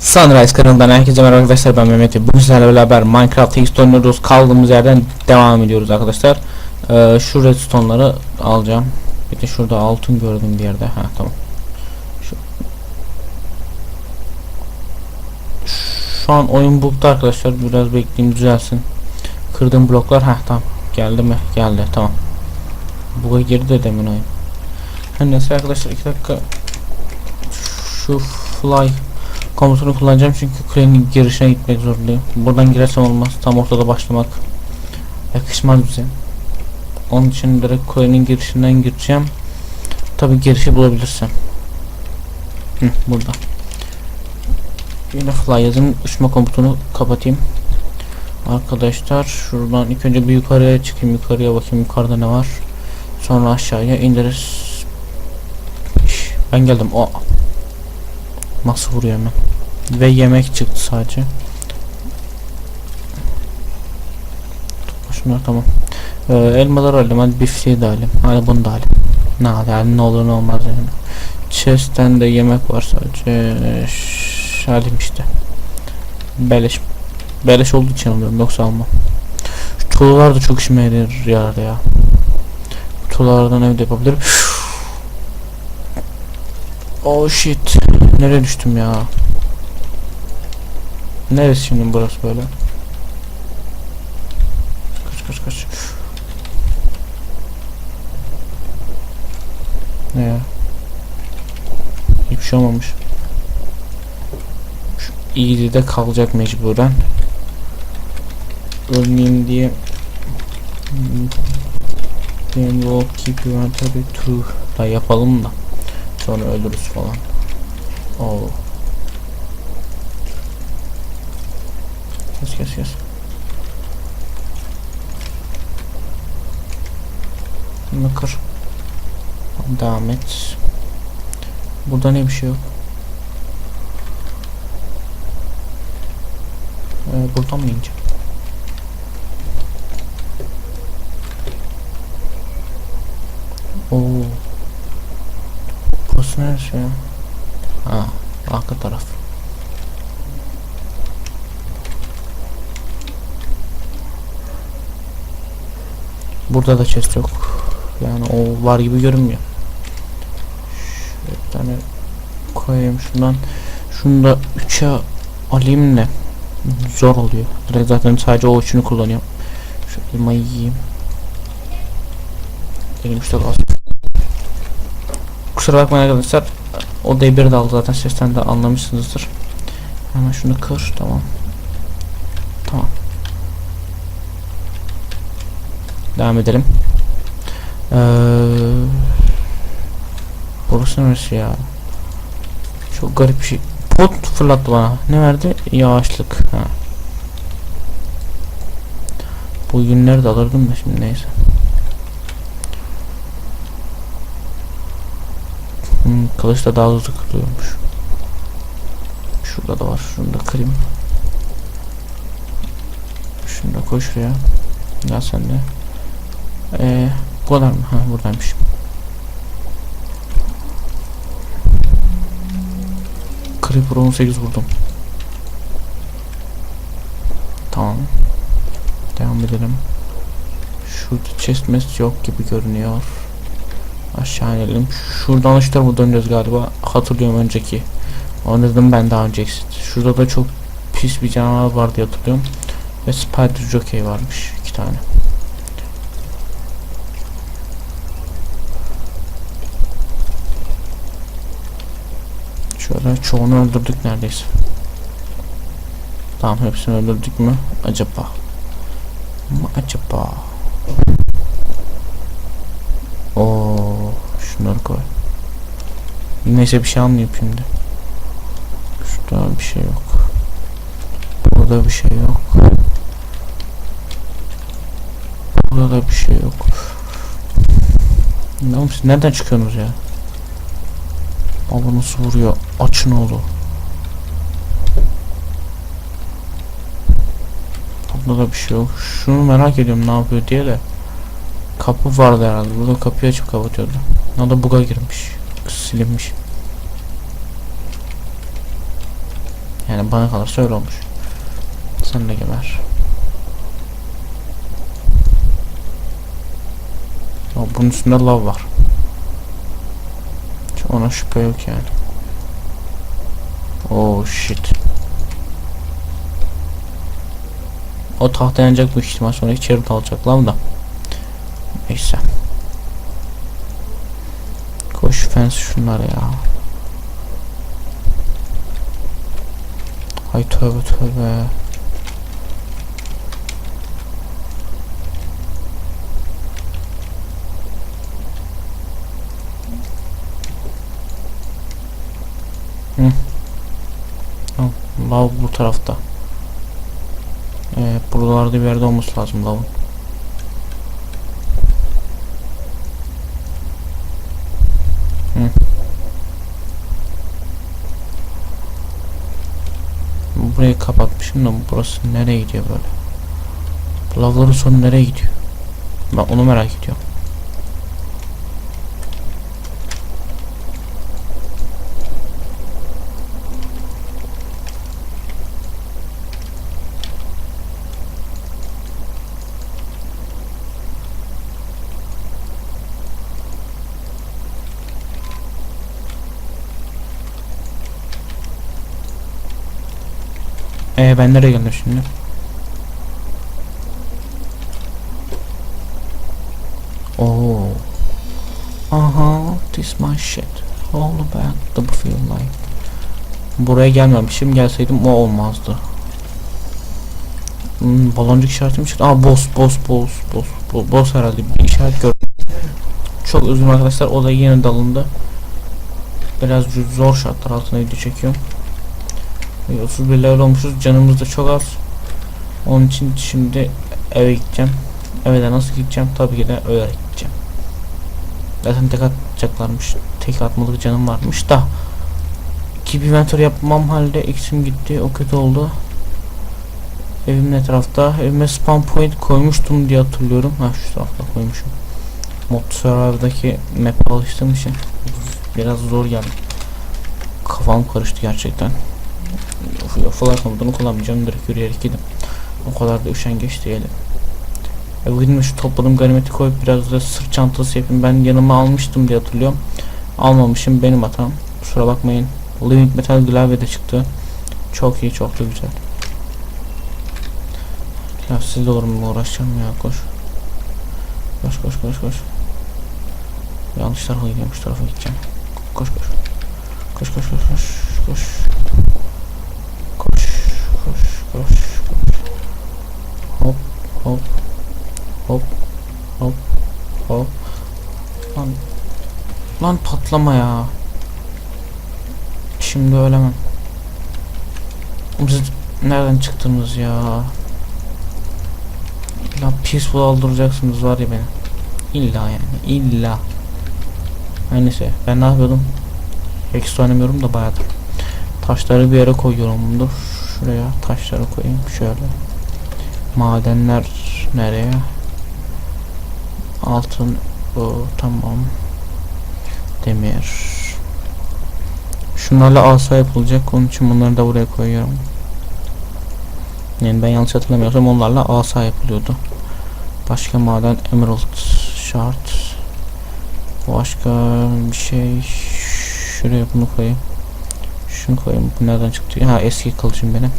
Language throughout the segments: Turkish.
Sunrise kanalından herkese merhaba arkadaşlar ben Mehmet. Bugün sizlerle beraber Minecraft X oynuyoruz kaldığımız yerden devam ediyoruz arkadaşlar. Ee, Şu redstone'ları alacağım. Bir de şurada altın gördüm bir yerde. Ha tamam. Şu, Şu an oyun bug'da arkadaşlar. Biraz bekleyeyim düzelsin Kırdığım bloklar ha tamam geldi mi geldi tamam Bug'a girdi de demin oyun Her neyse arkadaşlar 2 dakika Şu fly komutunu kullanacağım çünkü kulenin girişine gitmek zorundayım. Buradan girersem olmaz. Tam ortada başlamak yakışmaz bize. Onun için direkt kulenin girişinden gireceğim. Tabi girişi bulabilirsem. Hı, burada. Yine fly yazın uçma komutunu kapatayım. Arkadaşlar şuradan ilk önce bir yukarıya çıkayım yukarıya bakayım yukarıda ne var. Sonra aşağıya indiririz. Ben geldim. O Nasıl vuruyor hemen? Ve yemek çıktı sadece. Şunlar tamam. Ee, elmaları alayım. Hadi bifteyi de alayım. Hadi bunu da alayım. Ne yani ne olur ne olmaz yani. Chest'ten de yemek var sadece. Şş, alayım işte. Beleş. Beleş olduğu için alıyorum yoksa almam. Şu tuğlalar da çok işime yarar ya. Bu Tuğlalardan evde yapabilirim. Oh shit. Nereye düştüm ya? Neresi şimdi burası böyle? Kaç kaç kaç. Ne ya? Hiçbir şey olmamış. Şu easy'de kalacak mecburen. Ölmeyeyim diye. Then we'll keep you inventory true. Da yapalım da. Sonra ölürüz falan. Oo. Kes kes kes. Bunu kır. Devam et. Burada ne bir şey yok. Ee, buradan mı ineceğim? Oo. Burası neresi ya? Ha, arka taraf. Burada da chest yok. Yani o var gibi görünmüyor. Şöyle bir tane koyayım şundan. Şunu da 3'e alayım ne? Zor oluyor. Direkt zaten sadece o üçünü kullanıyorum. Şu elmayı yiyeyim. Elim işte kalsın. Kusura bakmayın arkadaşlar. O da bir dal zaten sesten de anlamışsınızdır. Hemen şunu kır tamam. Tamam. Devam edelim. Ee, burası neresi ya? Çok garip bir şey. Pot fırlattı bana. Ne verdi? Yağışlık. Ha. Bu günleri de alırdım da şimdi neyse. Hmm, kılıç da daha hızlı kırılıyormuş. Şurada da var. Şunu da kırayım. Şunu da koy şuraya. Gel sen de. Ee, bu kadar mı? Ha buradaymış. Creeper 18 vurdum. Tamam. Devam edelim. Şurada chest mest yok gibi görünüyor. Aşağı inelim. Şuradan şu tarafa döneceğiz galiba. Hatırlıyorum önceki. Oynadım ben daha önce. Şurada da çok pis bir canavar var diye hatırlıyorum. Ve Spider Jockey varmış. iki tane. Şöyle çoğunu öldürdük neredeyse. Tamam hepsini öldürdük mü? Acaba? Acaba? Oo. Neyse bir şey almayayım şimdi. Şurada bir şey yok. Burada bir şey yok. Burada da bir şey yok. Ne siz nereden çıkıyorsunuz ya? Abi nasıl vuruyor? Açın oğlu. Bunda da bir şey yok. Şunu merak ediyorum ne yapıyor diye de. Kapı vardı herhalde. Burada kapıyı açıp kapatıyordu. O da buga girmiş. Silinmiş. Yani bana kalırsa öyle olmuş. Sen de geber. Ya bunun üstünde lav var. Hiç Ona şüphe yok yani. Oh shit. O tahta yanacak büyük ihtimal sonra içeri dalacak lav da. Neyse. Koş fence şunlar ya. Ay tövbe tövbe. Hı. Lav bu tarafta. Evet, buralarda bir yerde olması lazım lavın. Hı. Burayı kapatmışım da burası nereye gidiyor böyle? Bu lavların sonu nereye gidiyor? Ben onu merak ediyorum. Ee ben nereye geldim şimdi? Oh. Aha, this my shit. All about the feel like. Buraya gelmemişim. Gelseydim o olmazdı. Hmm, baloncuk işareti mi çıktı? Aa boss boss boss boss boss, boss herhalde bir işaret gördüm. Çok üzgünüm arkadaşlar. O da yeni dalındı. Biraz zor şartlar altında video çekiyorum. 31 level olmuşuz. Canımız da çok az. Onun için şimdi eve gideceğim. Eve de nasıl gideceğim? Tabii ki de ölerek gideceğim. Zaten tek atacaklarmış. Tek atmalık canım varmış da. Keep inventory yapmam halde x'im gitti. O kötü oldu. Evimin etrafta. Evime spawn point koymuştum diye hatırlıyorum. Ha şu tarafta koymuşum. Mod Survivor'daki map'e alıştığım için biraz zor geldi. Kafam karıştı gerçekten. Flash modunu kullanmayacağım direkt yürüyerek gidin. O kadar da üşengeç değilim. E bugün şu topladığım ganimeti koyup biraz da sırt çantası yapayım. Ben yanıma almıştım diye hatırlıyorum. Almamışım benim hatam. Kusura bakmayın. Living Metal Glaive de çıktı. Çok iyi çok da güzel. Ya siz olur mu uğraşacağım ya koş. Koş koş koş koş. Yanlış tarafa gidiyorum şu tarafa gideceğim. Koş. Koş koş koş koş koş. Koş, koş, koş, koş. Hop, hop, hop, hop, hop. Lan, lan patlama ya. Şimdi ölemem. Siz nereden çıktınız ya? İlla peaceful aldıracaksınız var ya beni. İlla yani, illa. Her neyse, ben ne yapıyordum? Ekstra oynamıyorum da bayağıdır. Taşları bir yere koyuyorum. Dur şuraya taşları koyayım şöyle. Madenler nereye? Altın bu tamam. Demir. Şunlarla asa yapılacak. Onun için bunları da buraya koyuyorum. Yani ben yanlış hatırlamıyorsam onlarla asa yapılıyordu. Başka maden emerald shard. Başka bir şey. Şuraya bunu koyayım. Şunu koyayım. Bu nereden çıktı? Ha eski kılıcım benim.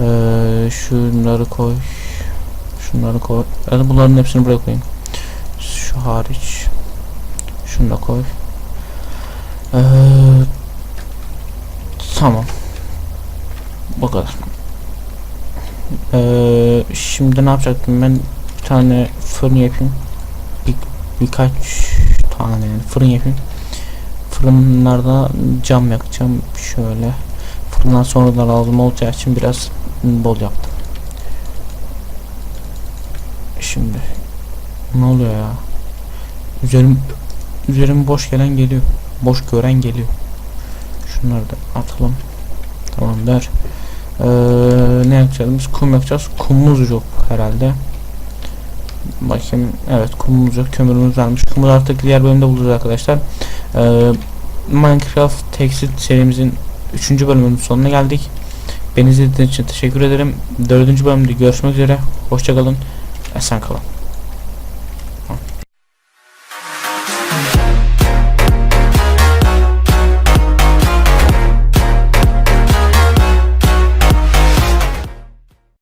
Ee, şunları koy. Şunları koy. Yani bunların hepsini buraya koyayım. Şu hariç. Şunu da koy. Ee, tamam. Bu kadar. Ee, şimdi ne yapacaktım ben? Bir tane fırın yapayım. Bir, birkaç tane fırın yapayım. Fırınlarda cam yakacağım şöyle. Fırından sonra da lazım olacağı için biraz bol yaptım. Şimdi ne oluyor ya? Üzerim üzerim boş gelen geliyor. Boş gören geliyor. Şunları da atalım. Tamam der. Ee, ne yapacağız? Kum yapacağız. Kumumuz yok herhalde. Bakayım. Evet kumumuz yok. Kömürümüz varmış. Kumu artık diğer bölümde bulacağız arkadaşlar. Ee, Minecraft Texit serimizin 3. bölümünün sonuna geldik. Beni izlediğiniz için teşekkür ederim. 4. bölümde görüşmek üzere. Hoşçakalın. Esen kalın.